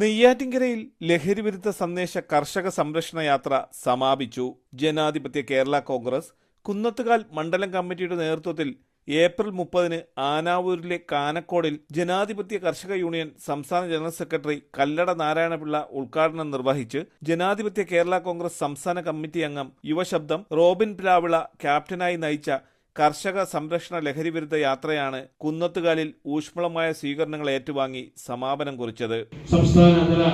നെയ്യാറ്റിൻകരയിൽ ലഹരിവിരുദ്ധ സന്ദേശ കർഷക സംരക്ഷണ യാത്ര സമാപിച്ചു. ജനാധിപത്യ കേരള കോൺഗ്രസ് കുന്നത്തുകാൽ മണ്ഡലം കമ്മിറ്റിയുടെ നേതൃത്വത്തിൽ ഏപ്രിൽ മുപ്പതിന് ആനാവൂരിലെ കാനക്കോടിൽ ജനാധിപത്യ കർഷക യൂണിയൻ സംസ്ഥാന ജനറൽ സെക്രട്ടറി കല്ലട നാരായണപിള്ള ഉദ്ഘാടനം നിർവഹിച്ച് ജനാധിപത്യ കേരള കോൺഗ്രസ് സംസ്ഥാന കമ്മിറ്റി അംഗം യുവശബ്ദം റോബിൻ പിലാവിള ക്യാപ്റ്റനായി നയിച്ച കർഷക സംരക്ഷണ ലഹരിവിരുദ്ധ യാത്രയാണ് കുന്നത്തുകാലിൽ ഊഷ്മളമായ സ്വീകരണങ്ങൾ ഏറ്റുവാങ്ങി സമാപനം കുറിച്ചത്. സംസ്ഥാനതല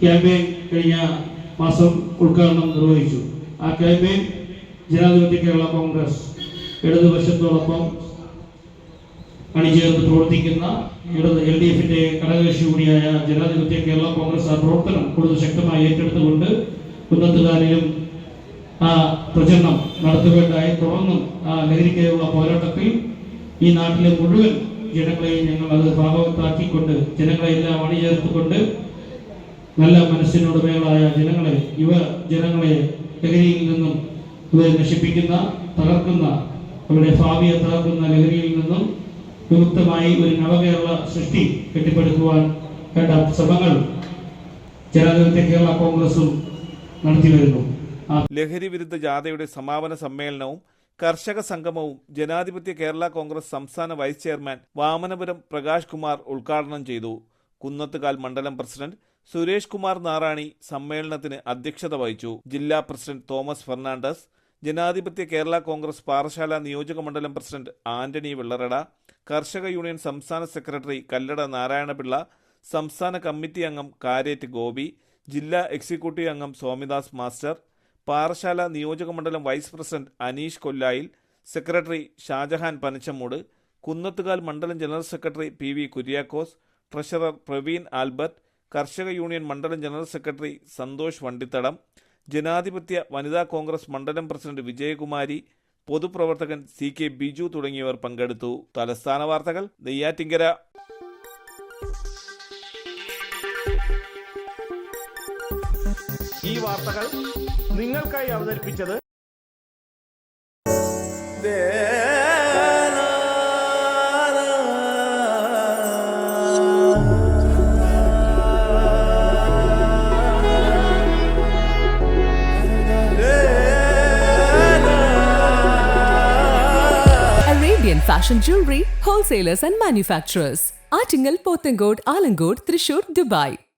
ക്യാമ്പയിൻ കഴിഞ്ഞ മാസം ഉദ്ഘാടനം നിർവഹിച്ചു. ആ ക്യാമ്പയിൻ ജനാധിപത്യ കേരള കോൺഗ്രസ് ഇടതുപക്ഷത്തോടൊപ്പം അണിചേർന്ന് പ്രവർത്തിക്കുന്ന ഇടത് എൽ ഡി എഫിന്റെ ഘടകകക്ഷി കൂടിയായ ജനാധിപത്യ കേരള കോൺഗ്രസ് ആ പ്രവർത്തനം കൂടുതൽ ശക്തമായി ഏറ്റെടുത്തുകൊണ്ട് കുന്നത്തുകാരിലും ആ പ്രചരണം നടത്തുകയുണ്ടായി. തുടർന്നും ആ ലഹരിക്കെതിരെയുള്ള പോരാട്ടത്തിൽ ഈ നാട്ടിലെ മുഴുവൻ ജനങ്ങളെയും ഞങ്ങൾ അത് ഭാഗവത്താക്കിക്കൊണ്ട് ജനങ്ങളെല്ലാം അണിചേർത്തുകൊണ്ട് നല്ല മനസ്സിനുടമകളായ ജനങ്ങളെ യുവ ജനങ്ങളെ ലഹരിയിൽ നിന്നും ഇവരെ നശിപ്പിക്കുന്ന തകർക്കുന്ന അവരുടെ ഭാവിയെ തകർക്കുന്ന ലഹരിയിൽ നിന്നും വിമുക്തമായി ഒരു നവകേരള സൃഷ്ടി കെട്ടിപ്പടുക്കുവാൻ വേണ്ട ശ്രമങ്ങൾ ജനാധിപത്യ കേരള കോൺഗ്രസും നടത്തി വരുന്നു. ലഹരി വിരുദ്ധ ജാഥയുടെ സമാപന സമ്മേളനവും കർഷക സംഗമവും ജനാധിപത്യ കേരള കോൺഗ്രസ് സംസ്ഥാന വൈസ് ചെയർമാൻ വാമനപുരം പ്രകാശ് കുമാർ ഉദ്ഘാടനം ചെയ്തു. കുന്നത്തുകാൽ മണ്ഡലം പ്രസിഡന്റ് സുരേഷ് കുമാർ നാറാണി സമ്മേളനത്തിന് അധ്യക്ഷത വഹിച്ചു. ജില്ലാ പ്രസിഡന്റ് തോമസ് ഫെർണാണ്ടസ് ജനാധിപത്യ കേരള കോൺഗ്രസ് പാറശാല നിയോജക മണ്ഡലം പ്രസിഡന്റ് ആന്റണി വെള്ളറട കർഷക യൂണിയൻ സംസ്ഥാന സെക്രട്ടറി കല്ലട നാരായണപിള്ള സംസ്ഥാന കമ്മിറ്റി അംഗം കാരേറ്റ് ഗോപി ജില്ലാ എക്സിക്യൂട്ടീവ് അംഗം സ്വാമിദാസ് മാസ്റ്റർ പാറശാല നിയോജക മണ്ഡലം vice president Aneesh Kollayil secretary Shajahan Panachamoodu Kunnathukal മണ്ഡലം general secretary P V Kuriakose treasurer Praveen Albert കർഷക യൂണിയൻ മണ്ഡലം ജനറൽ സെക്രട്ടറി സന്തോഷ് വണ്ടിത്തടം ജനാധിപത്യ വനിതാ കോൺഗ്രസ് മണ്ഡലം പ്രസിഡന്റ് വിജയകുമാരി പൊതുപ്രവർത്തകൻ സി കെ ബിജു തുടങ്ങിയവർ പങ്കെടുത്തു. തലസ്ഥാന വാർത്തകൾ നെയ്യാറ്റിങ്കര. ഈ വാർത്തകൾ നിങ്ങൾക്കായി അവതരിപ്പിച്ചത് Arabian Fashion Jewelry Wholesalers and Manufacturers. Artingal, Pothencode Alangod, Thrissur Dubai